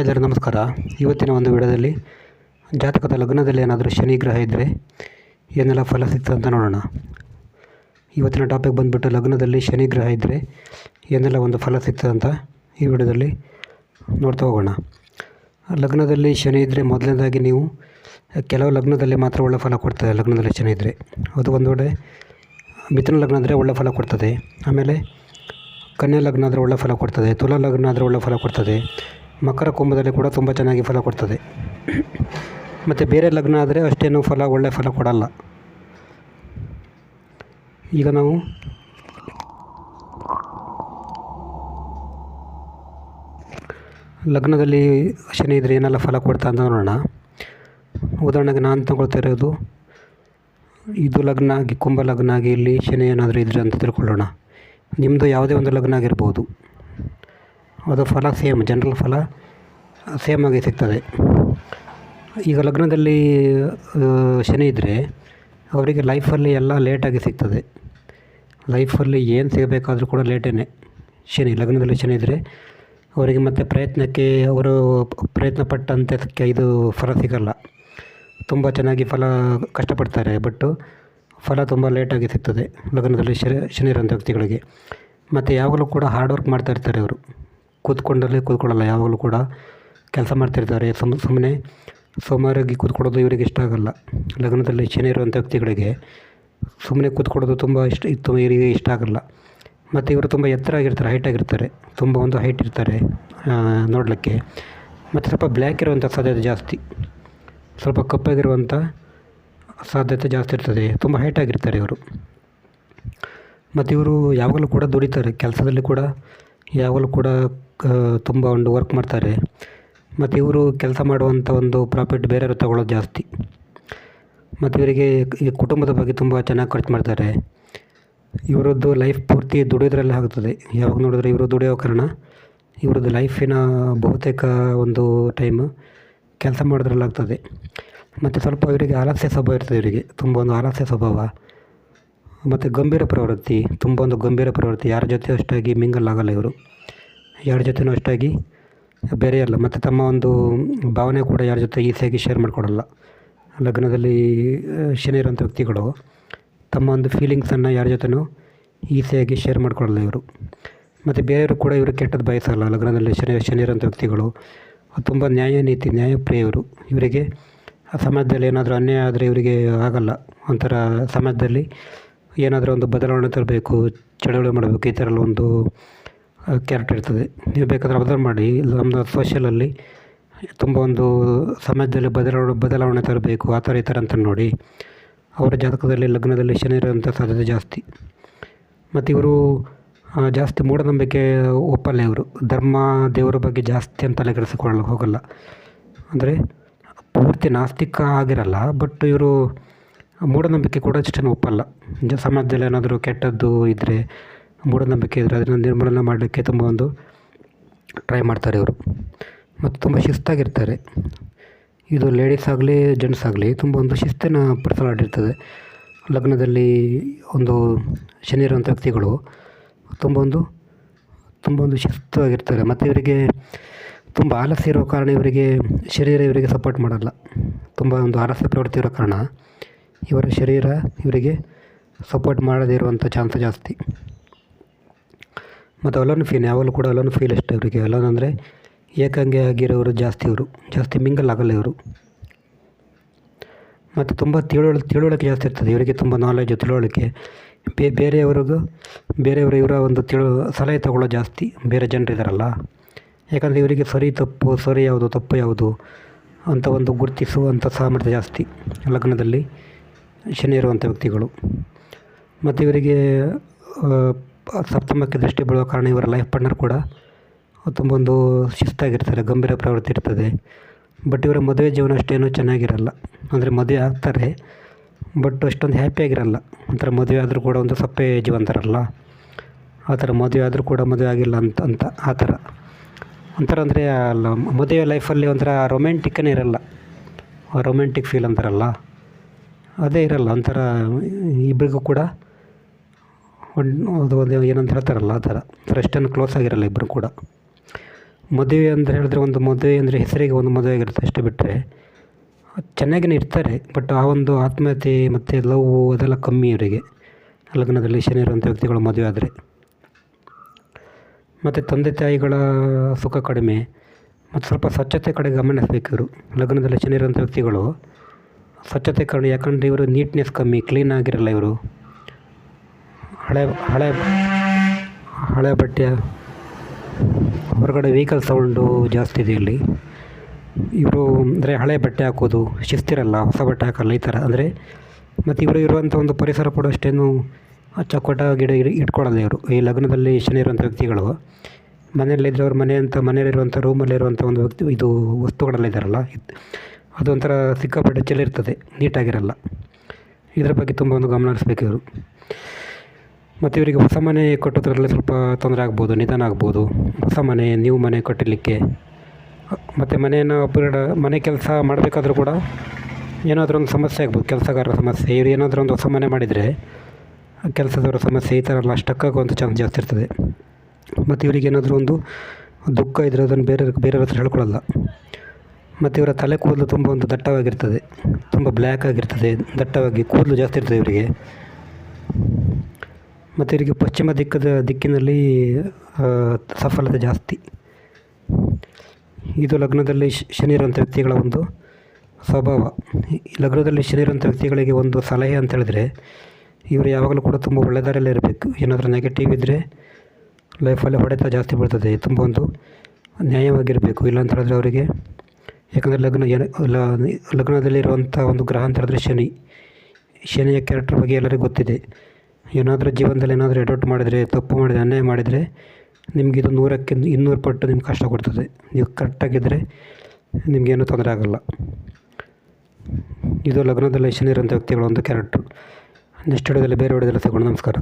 ಎಲ್ಲರೂ, ನಮಸ್ಕಾರ. ಇವತ್ತಿನ ಒಂದು ವಿಡಿಯೋದಲ್ಲಿ ಜಾತಕದ ಲಗ್ನದಲ್ಲಿ ಏನಾದರೂ ಶನಿ ಗ್ರಹ ಇದ್ದರೆ ಏನೆಲ್ಲ ಫಲ ಸಿಗ್ತದೆ ಅಂತ ನೋಡೋಣ. ಇವತ್ತಿನ ಟಾಪಿಕ್ ಬಂದುಬಿಟ್ಟು ಲಗ್ನದಲ್ಲಿ ಶನಿ ಗ್ರಹ ಇದ್ದರೆ ಏನೆಲ್ಲ ಒಂದು ಫಲ ಸಿಗ್ತದೆ ಅಂತ ಈ ವಿಡಿಯೋದಲ್ಲಿ ನೋಡ್ತಾ ಹೋಗೋಣ. ಲಗ್ನದಲ್ಲಿ ಶನಿ ಇದ್ದರೆ ಮೊದಲನೇದಾಗಿ ನೀವು ಕೆಲವು ಲಗ್ನದಲ್ಲಿ ಮಾತ್ರ ಒಳ್ಳೆ ಫಲ ಕೊಡ್ತದೆ ಲಗ್ನದಲ್ಲಿ ಶನಿ ಇದ್ದರೆ ಅದು ಒಂದು ವೇಳೆ ಮಿಥುನ ಲಗ್ನ ಅಂದರೆ ಒಳ್ಳೆ ಫಲ ಕೊಡ್ತದೆ. ಆಮೇಲೆ ಕನ್ಯಾ ಲಗ್ನ ಆದರೆ ಒಳ್ಳೆ ಫಲ ಕೊಡ್ತದೆ. ತುಲಾ ಲಗ್ನ ಆದರೆ ಒಳ್ಳೆ ಫಲ ಕೊಡ್ತದೆ. ಮಕರ ಕುಂಭದಲ್ಲಿ ಕೂಡ ತುಂಬ ಚೆನ್ನಾಗಿ ಫಲ ಕೊಡ್ತದೆ. ಮತ್ತು ಬೇರೆ ಲಗ್ನ ಆದರೆ ಅಷ್ಟೇನು ಫಲ, ಒಳ್ಳೆ ಫಲ ಕೊಡಲ್ಲ. ಈಗ ನಾವು ಲಗ್ನದಲ್ಲಿ ಶನಿ ಇದ್ದರೆ ಏನೆಲ್ಲ ಫಲ ಕೊಡ್ತಾ ಅಂತ ನೋಡೋಣ. ಉದಾಹರಣೆಗೆ ನಾನು ತಗೊಳ್ತಾ ಇರೋದು, ಇದು ಲಗ್ನ ಆಗಿ, ಕುಂಭ ಲಗ್ನ ಆಗಿ, ಇಲ್ಲಿ ಶನಿ ಏನಾದರೂ ಇದ್ರೆ ಅಂತ ತಿಳ್ಕೊಳ್ಳೋಣ. ನಿಮ್ಮದು ಯಾವುದೇ ಒಂದು ಲಗ್ನ ಆಗಿರ್ಬೋದು. ಅದು ಫಲ ಸೇಮ್ ಜನರಲ್ ಫಲ ಸೇಮ್ ಆಗಿ ಸಿಗ್ತದೆ. ಈಗ ಲಗ್ನದಲ್ಲಿ ಶನಿ ಇದ್ದರೆ ಅವರಿಗೆ ಲೈಫಲ್ಲಿ ಎಲ್ಲ ಲೇಟಾಗಿ ಸಿಗ್ತದೆ. ಲೈಫಲ್ಲಿ ಏನು ಸಿಗಬೇಕಾದರೂ ಕೂಡ ಲೇಟೇ ಶನಿ, ಲಗ್ನದಲ್ಲಿ ಶನಿ ಇದ್ದರೆ ಅವರಿಗೆ ಮತ್ತೆ ಪ್ರಯತ್ನಕ್ಕೆ, ಅವರು ಪ್ರಯತ್ನ ಪಟ್ಟಂತೆ ಇದು ಫಲ ಸಿಗಲ್ಲ. ತುಂಬ ಚೆನ್ನಾಗಿ ಫಲ ಕಷ್ಟಪಡ್ತಾರೆ, ಬಟ್ಟು ಫಲ ತುಂಬ ಲೇಟಾಗಿ ಸಿಗ್ತದೆ ಲಗ್ನದಲ್ಲಿ ಶನಿ ಶನಿ ಇರೋಂಥ ವ್ಯಕ್ತಿಗಳಿಗೆ. ಮತ್ತು ಯಾವಾಗಲೂ ಕೂಡ ಹಾರ್ಡ್ ವರ್ಕ್ ಮಾಡ್ತಾ ಇರ್ತಾರೆ ಅವರು. ಕೂತ್ಕೊಂಡಲ್ಲೇ ಕೂತ್ಕೊಳ್ಳಲ್ಲ, ಯಾವಾಗಲೂ ಕೂಡ ಕೆಲಸ ಮಾಡ್ತಿರ್ತಾರೆ. ಸುಮ್ ಸುಮ್ಮನೆ ಸೋಮಾರಾಗಿ ಕೂತ್ಕೊಳ್ಳೋದು ಇವರಿಗೆ ಇಷ್ಟ ಆಗಲ್ಲ. ಲಗ್ನದಲ್ಲಿ ಶನಿ ಇರುವಂಥ ವ್ಯಕ್ತಿಗಳಿಗೆ ಸುಮ್ಮನೆ ಕೂತ್ಕೊಳ್ಳೋದು ತುಂಬ ಇಷ್ಟ ಇತ್ತು ಇವರಿಗೆ ಇಷ್ಟ ಆಗಲ್ಲ. ಮತ್ತು ಇವರು ತುಂಬ ಎತ್ತರ ಆಗಿರ್ತಾರೆ ಹೈಟ್ ಆಗಿರ್ತಾರೆ, ತುಂಬ ಒಂದು ಹೈಟ್ ಇರ್ತಾರೆ ನೋಡಲಿಕ್ಕೆ. ಮತ್ತು ಸ್ವಲ್ಪ ಬ್ಲ್ಯಾಕ್ ಇರುವಂಥ ಸಾಧ್ಯತೆ ಜಾಸ್ತಿ. ಸ್ವಲ್ಪ ಕಪ್ಪಾಗಿರುವಂಥ ಸಾಧ್ಯತೆ ಜಾಸ್ತಿ ಇರ್ತದೆ. ತುಂಬ ಹೈಟ್ ಆಗಿರ್ತಾರೆ ಇವರು. ಮತ್ತು ಇವರು ಯಾವಾಗಲೂ ಕೂಡ ದುಡಿತಾರೆ. ಕೆಲಸದಲ್ಲಿ ಕೂಡ ಯಾವಾಗಲೂ ಕೂಡ ತುಂಬ ಒಂದು ವರ್ಕ್ ಮಾಡ್ತಾರೆ. ಮತ್ತು ಇವರು ಕೆಲಸ ಮಾಡುವಂಥ ಒಂದು ಪ್ರಾಫಿಟ್ ಬೇರೆಯವರು ತಗೊಳ್ಳೋದು ಜಾಸ್ತಿ. ಮತ್ತು ಇವರಿಗೆ ಈ ಕುಟುಂಬದ ಬಗ್ಗೆ ತುಂಬ ಚೆನ್ನಾಗಿ ಖರ್ಚು ಮಾಡ್ತಾರೆ. ಇವರದ್ದು ಲೈಫ್ ಪೂರ್ತಿ ದುಡಿಯೋದ್ರಲ್ಲೇ ಆಗ್ತದೆ ಯಾವಾಗ ನೋಡಿದ್ರೆ ಇವರು ದುಡಿಯೋ ಕಾರಣ. ಇವ್ರದ್ದು ಲೈಫಿನ ಬಹುತೇಕ ಒಂದು ಟೈಮ್ ಕೆಲಸ ಮಾಡೋದ್ರಲ್ಲಾಗ್ತದೆ ಮತ್ತು ಸ್ವಲ್ಪ ಇವರಿಗೆ ಆಲಸ್ಯ ಸ್ವಭಾವ ಇರ್ತದೆ ಇವರಿಗೆ. ತುಂಬ ಒಂದು ಆಲಸ್ಯ ಸ್ವಭಾವ. ಮತ್ತು ಗಂಭೀರ ಪ್ರವೃತ್ತಿ, ತುಂಬ ಒಂದು ಗಂಭೀರ ಪ್ರವೃತ್ತಿ. ಯಾರ ಜೊತೆ ಅಷ್ಟಾಗಿ ಮಿಂಗಲ್ ಆಗಲ್ಲ ಇವರು. ಯಾರ ಜೊತೆನೂ ಅಷ್ಟಾಗಿ ಬೆರೆಯಲ್ಲ ಮತ್ತು ತಮ್ಮ ಒಂದು ಭಾವನೆ ಕೂಡ ಯಾರ ಜೊತೆ ಈಸಿಯಾಗಿ ಶೇರ್ ಮಾಡಿಕೊಡಲ್ಲ. ಲಗ್ನದಲ್ಲಿ ಶನಿ ಇರೋಂಥ ವ್ಯಕ್ತಿಗಳು, ತಮ್ಮ ಒಂದು ಫೀಲಿಂಗ್ಸನ್ನು ಯಾರ ಜೊತೆನೂ ಈಸಿಯಾಗಿ ಶೇರ್ ಮಾಡಿಕೊಡಲ್ಲ ಇವರು. ಮತ್ತು ಬೇರೆಯವರು ಕೂಡ ಇವರು ಕೆಟ್ಟದ್ದು ಬಯಸಲ್ಲ. ಲಗ್ನದಲ್ಲಿ ಶನಿ ಶನಿ ಇರೋಂಥ ವ್ಯಕ್ತಿಗಳು, ತುಂಬ ನ್ಯಾಯ ನೀತಿ ನ್ಯಾಯಪ್ರಿಯವರು ಇವರಿಗೆ ಆ ಸಮಾಜದಲ್ಲಿ ಏನಾದರೂ ಅನ್ಯಾಯ ಆದರೆ ಇವರಿಗೆ ಆಗಲ್ಲ. ಒಂಥರ ಸಮಾಜದಲ್ಲಿ ಏನಾದರೂ ಒಂದು ಬದಲಾವಣೆ ತರಬೇಕು, ಚಳವಳಿ ಮಾಡಬೇಕು, ಈ ಥರ ಒಂದು ಕ್ಯಾರೆಕ್ಟರ್ ಇರ್ತದೆ. ನೀವು ಬೇಕಾದರೆ ಅಬ್ಸರ್ವ್ ಮಾಡಿ. ನಮ್ಮದು ಸೋಷಿಯಲಲ್ಲಿ ತುಂಬ ಒಂದು ಸಮಾಜದಲ್ಲಿ ಬದಲಾವಣೆ ಬದಲಾವಣೆ ತರಬೇಕು, ಆ ಥರ ಈ ಥರ ಅಂತ ನೋಡಿ. ಅವರ ಜಾತಕದಲ್ಲಿ, ಲಗ್ನದಲ್ಲಿ ಶನಿ ಇರೋಂಥ ಸಾಧ್ಯತೆ ಜಾಸ್ತಿ. ಮತ್ತು ಇವರು ಜಾಸ್ತಿ ಮೂಢನಂಬಿಕೆ ಒಪ್ಪಲ್ಲ ಇವರು. ಧರ್ಮ ದೇವರ ಬಗ್ಗೆ ಜಾಸ್ತಿ ಅಂತ ತಲೆಕೆಡಿಸಿಕೊಳ್ಳ ಹೋಗಲ್ಲ. ಅಂದರೆ ಪೂರ್ತಿ ನಾಸ್ತಿಕ ಆಗಿರಲ್ಲ ಬಟ್ ಇವರು ಮೂಢನಂಬಿಕೆ ಕೂಡ ಅಷ್ಟೇನು ಒಪ್ಪಲ್ಲ. ಸಮಾಜದಲ್ಲಿ ಏನಾದರೂ ಕೆಟ್ಟದ್ದು ಇದ್ದರೆ ಮೂಢನಂಬಿಕೆ ಇದ್ದರೆ ಅದನ್ನು ನಿರ್ಮೂಲನೆ ಮಾಡಲಿಕ್ಕೆ ತುಂಬ ಒಂದು ಟ್ರೈ ಮಾಡ್ತಾರೆ ಇವರು. ಮತ್ತು ತುಂಬ ಶಿಸ್ತಾಗಿರ್ತಾರೆ. ಇದು ಲೇಡೀಸ್ ಆಗಲಿ ಜೆಂಟ್ಸ್ ಆಗಲಿ ತುಂಬ ಒಂದು ಶಿಸ್ತಿನ ಪರಿಸಲಾಡಿರ್ತದೆ ಲಗ್ನದಲ್ಲಿ ಒಂದು ಶನಿ ಇರುವಂಥ ವ್ಯಕ್ತಿಗಳು ತುಂಬ ಒಂದು ತುಂಬ ಒಂದು ಶಿಸ್ತಾಗಿರ್ತಾರೆ. ಮತ್ತು ಇವರಿಗೆ ತುಂಬ ಆಲಸ್ಯ ಇರೋ ಕಾರಣ ಇವರಿಗೆ ಶರೀರ ಇವರಿಗೆ ಸಪೋರ್ಟ್ ಮಾಡಲ್ಲ. ತುಂಬ ಒಂದು ಆಲಸ್ಯ ಪ್ರವೃತ್ತಿ ಇರೋ ಕಾರಣ ಇವರ ಶರೀರ ಇವರಿಗೆ ಸಪೋರ್ಟ್ ಮಾಡದೇ ಇರುವಂಥ ಚಾನ್ಸ್ ಜಾಸ್ತಿ. ಮತ್ತು ಅಲೋನ್ ಫೀಲ್ ಯಾವಾಗಲೂ ಕೂಡ ಅಲೋನ್ ಫೀಲ್ ಅಷ್ಟೇ ಇವರಿಗೆ. ಅಲೋನ್ ಅಂದರೆ ಏಕಾಂಗಿ ಆಗಿರೋರು ಜಾಸ್ತಿ ಇವರು. ಜಾಸ್ತಿ ಮಿಂಗಲ್ ಆಗಲ್ಲ ಇವರು. ಮತ್ತು ತುಂಬ ತಿಳುವಳಿ, ತಿಳುವಳಿಕೆ ಜಾಸ್ತಿ ಇರ್ತದೆ. ಇವರಿಗೆ ತುಂಬ ನಾಲೆಜು ತಿಳುವಳಿಕೆ. ಬೇ, ಬೇರೆಯವರಿಗೂ, ಬೇರೆಯವರು ಇವರ ಒಂದು ತಿಳು, ಸಲಹೆ ತಗೊಳ್ಳೋ ಜಾಸ್ತಿ ಬೇರೆ ಜನರಿದ್ದಾರಲ್ಲ ಯಾಕಂದರೆ ಇವರಿಗೆ ಸರಿ ತಪ್ಪು, ಸರಿ ಯಾವುದು, ತಪ್ಪು ಯಾವುದು ಅಂತ ಒಂದು ಗುರುತಿಸುವಂಥ ಸಾಮರ್ಥ್ಯ ಜಾಸ್ತಿ ಲಗ್ನದಲ್ಲಿ ಶನಿ ಇರುವಂಥ ವ್ಯಕ್ತಿಗಳು. ಮತ್ತು ಇವರಿಗೆ ಸಪ್ತಮಕ್ಕೆ ದೃಷ್ಟಿ ಬೀಳುವ ಕಾರಣ ಇವರ ಲೈಫ್ ಪಾರ್ಟ್ನರ್ ಕೂಡ ತುಂಬ ಒಂದು ಶಿಸ್ತಾಗಿರ್ತಾರೆ, ಗಂಭೀರ ಪ್ರವೃತ್ತಿ ಇರ್ತದೆ. ಬಟ್ ಇವರ ಮದುವೆ ಜೀವನ ಅಷ್ಟೇನು ಚೆನ್ನಾಗಿರಲ್ಲ. ಅಂದರೆ ಮದುವೆ ಆಗ್ತಾರೆ ಬಟ್ ಅಷ್ಟೊಂದು ಹ್ಯಾಪಿಯಾಗಿರಲ್ಲ ಒಂಥರ ಮದುವೆ ಆದರೂ ಕೂಡ ಒಂದು ಸಪ್ಪೆ ಜೀವ ಅಂತಾರಲ್ಲ ಆ ಥರ ಮದುವೆ ಆದರೂ ಕೂಡ ಮದುವೆ ಆಗಿಲ್ಲ ಅಂತ ಅಂತ ಆ ಥರ. ಒಂಥರ ಅಂದರೆ ಅಲ್ಲ ಮದುವೆ ಲೈಫಲ್ಲಿ ಒಂಥರ ರೊಮ್ಯಾಂಟಿಕ್ಕನೇ ಇರಲ್ಲ. ರೊಮ್ಯಾಂಟಿಕ್ ಫೀಲ್ ಅಂತಾರಲ್ಲ. ಅದೇ ಇರಲ್ಲ, ಒಂಥರ ಇಬ್ಬರಿಗೂ ಕೂಡ ಒಂದು ಅದು ಒಂದು ಏನಂತ ಹೇಳ್ತಾರಲ್ಲ ಆ ಥರ. ಅಷ್ಟೇನು ಕ್ಲೋಸ್ ಆಗಿರಲ್ಲ ಇಬ್ಬರು ಕೂಡ. ಮದುವೆ ಅಂತ ಹೇಳಿದ್ರೆ ಒಂದು ಮದುವೆ ಅಂದರೆ ಹೆಸರಿಗೆ ಒಂದು ಮದುವೆ ಆಗಿರುತ್ತೆ ಅಷ್ಟೇ ಬಿಟ್ಟರೆ ಚೆನ್ನಾಗಿನೇ ಇರ್ತಾರೆ ಬಟ್ ಆ ಒಂದು ಆತ್ಮೀಯತೆ ಮತ್ತು ಲವ್ ಅದೆಲ್ಲ ಕಮ್ಮಿ ಇವರಿಗೆ ಲಗ್ನದಲ್ಲಿ ಇರುವಂಥ ವ್ಯಕ್ತಿಗಳು ಮದುವೆ ಆದರೆ. ಮತ್ತು ತಂದೆ ತಾಯಿಗಳ ಸುಖ ಕಡಿಮೆ, ಮತ್ತು ಸ್ವಲ್ಪ ಸ್ವಚ್ಛತೆ ಕಡೆ ಗಮನ ಇವರು. ಲಗ್ನದಲ್ಲಿ ಇರುವಂಥ ವ್ಯಕ್ತಿಗಳು ಸ್ವಚ್ಛತೆ ಕಡಿಮೆ ಯಾಕಂದರೆ ಇವರು ನೀಟ್ನೆಸ್ ಕಮ್ಮಿ ಕ್ಲೀನ್ ಆಗಿರಲ್ಲ ಇವರು. ಹಳೆ ಹಳೆ ಹಳೆ ಬಟ್ಟೆ ಹೊರಗಡೆ ವೆಹಿಕಲ್ ಸೌಂಡು ಜಾಸ್ತಿ ಇದೆ ಇಲ್ಲಿ. ಇವರು ಅಂದರೆ ಹಳೆ ಬಟ್ಟೆ ಹಾಕೋದು, ಶಿಸ್ತಿರಲ್ಲ, ಹೊಸ ಬಟ್ಟೆ ಹಾಕಲ್ಲ ಈ ಥರ ಅಂದರೆ ಮತ್ತು ಇವರು ಇರುವಂಥ ಒಂದು ಪರಿಸರ ಕೂಡ ಅಷ್ಟೇನು ಚೊಕ್ಕಟ ಗಿಡ ಇಟ್ಕೊಳ್ಳಲ್ಲ ಇವರು. ಈ ಲಗ್ನದಲ್ಲಿ ಶನಿ ಇರುವಂಥ ವ್ಯಕ್ತಿಗಳು. ಮನೆಯಲ್ಲಿದ್ದರೆ ಅವ್ರ ಮನೆ ಅಂತ ಮನೆಯಲ್ಲಿರುವಂಥ ರೂಮಲ್ಲಿರುವಂಥ ಒಂದು ವ್ಯಕ್ತಿ ಇದು ವಸ್ತುಗಳೆಲ್ಲ ಇದ್ದಾರಲ್ಲ, ಇದ್- ಅದೊಂಥರ ಸಿಕ್ಕಾಪಟ್ಟೆ ಚೆಲ್ಲಿರ್ತದೆ, ನೀಟಾಗಿರಲ್ಲ. ಇದರ ಬಗ್ಗೆ ತುಂಬ ಒಂದು ಗಮನ ಹರಿಸ್ಬೇಕು ಇವರು. ಮತ್ತು ಇವರಿಗೆ ಹೊಸ ಮನೆ ಕಟ್ಟೋದ್ರಲ್ಲಿ ಸ್ವಲ್ಪ ತೊಂದರೆ ಆಗ್ಬೋದು, ನಿಧಾನ ಆಗ್ಬೋದು. ಹೊಸ ಮನೆ ನ್ಯೂ ಮನೆ ಕಟ್ಟಲಿಕ್ಕೆ. ಮತ್ತು ಮನೆಯನ್ನು ಅಪ್ಗ್ರೇಡ್ ಮನೆ ಕೆಲಸ ಮಾಡಬೇಕಾದ್ರೂ ಕೂಡ ಏನಾದರೂ ಒಂದು ಸಮಸ್ಯೆ ಆಗ್ಬೋದು, ಕೆಲಸಗಾರರ ಸಮಸ್ಯೆ. ಇವ್ರು ಏನಾದರೂ ಒಂದು ಹೊಸ ಮನೆ ಮಾಡಿದರೆ ಕೆಲಸದವರ ಸಮಸ್ಯೆ, ಈ ಥರ ಎಲ್ಲ ಅಷ್ಟಕ್ಕಾಗುವಂಥ ಚಾನ್ಸ್ ಜಾಸ್ತಿ ಇರ್ತದೆ. ಮತ್ತು ಇವರಿಗೆ ಏನಾದರೂ ಒಂದು ದುಃಖ ಇದ್ದರೆ ಅದನ್ನು ಬೇರೆ, ಬೇರೆಯವ್ರ ಹತ್ರ ಹೇಳ್ಕೊಳ್ಳಲ್ಲ. ಮತ್ತು ಇವರ ತಲೆ ಕೂದಲು ತುಂಬ ಒಂದು ದಟ್ಟವಾಗಿರ್ತದೆ. ತುಂಬ ಬ್ಲ್ಯಾಕ್ ಆಗಿರ್ತದೆ, ದಟ್ಟವಾಗಿ ಕೂದಲು ಜಾಸ್ತಿ ಇರ್ತದೆ ಇವರಿಗೆ. ಮತ್ತು ಇವರಿಗೆ ಪಶ್ಚಿಮ ದಿಕ್ಕದ ದಿಕ್ಕಿನಲ್ಲಿ ಸಫಲತೆ ಜಾಸ್ತಿ. ಇದು ಲಗ್ನದಲ್ಲಿ ಶ್- ಶನಿ ಇರುವಂಥ ವ್ಯಕ್ತಿಗಳ ಒಂದು ಸ್ವಭಾವ. ಲಗ್ನದಲ್ಲಿ ಶನಿ ಇರುವಂಥ ವ್ಯಕ್ತಿಗಳಿಗೆ ಒಂದು ಸಲಹೆ ಅಂತ ಹೇಳಿದ್ರೆ, ಇವರು ಯಾವಾಗಲೂ ಕೂಡ ತುಂಬ ಒಳ್ಳೆದಾರಲ್ಲಿ ಇರಬೇಕು. ಏನಾದರೂ ನೆಗೆಟಿವ್ ಇದ್ದರೆ ಲೈಫಲ್ಲಿ ಹೊಡೆತ ಜಾಸ್ತಿ ಬೀಳ್ತದೆ ತುಂಬ ಒಂದು ನ್ಯಾಯವಾಗಿರಬೇಕು. ಇಲ್ಲ ಅಂತ ಹೇಳಿದ್ರೆ ಅವರಿಗೆ, ಯಾಕಂದರೆ ಲಗ್ನ ಏನು ಲಗ್ನದಲ್ಲಿರುವಂಥ ಒಂದು ಗ್ರಹ ಅಂತ ಹೇಳಿದ್ರೆ ಶನಿ. ಶನಿಯ ಕ್ಯಾರೆಕ್ಟರ್ ಬಗ್ಗೆ ಎಲ್ಲರಿಗೂ ಗೊತ್ತಿದೆ. ಏನಾದರೂ ಜೀವನದಲ್ಲಿ ಏನಾದರೂ ಎಡವಟ್ಟು ಮಾಡಿದರೆ, ತಪ್ಪು ಮಾಡಿದರೆ, ಅನ್ಯಾಯ ಮಾಡಿದರೆ ಇದು ನೂರಕ್ಕೆ ಇನ್ನೂರು ಪಟ್ಟು ನಿಮ್ಗೆ ಕಷ್ಟ ಕೊಡ್ತದೆ. ನೀವು ಕರೆಕ್ಟಾಗಿದ್ದರೆ ನಿಮಗೇನು ತೊಂದರೆ ಆಗೋಲ್ಲ. ಇದು ಲಗ್ನದಲ್ಲಿ ಶನಿ ಇರೋಂಥ ವ್ಯಕ್ತಿಗಳ ಒಂದು ಕ್ಯಾರೆಕ್ಟ್ರು. ನೆಕ್ಸ್ಟ್ ವಿಡಿಯೋದಲ್ಲಿ ಬೇರೆ ವಿಡಿಯೋದಲ್ಲಿ ತಗೊಂಡು ನಮಸ್ಕಾರ.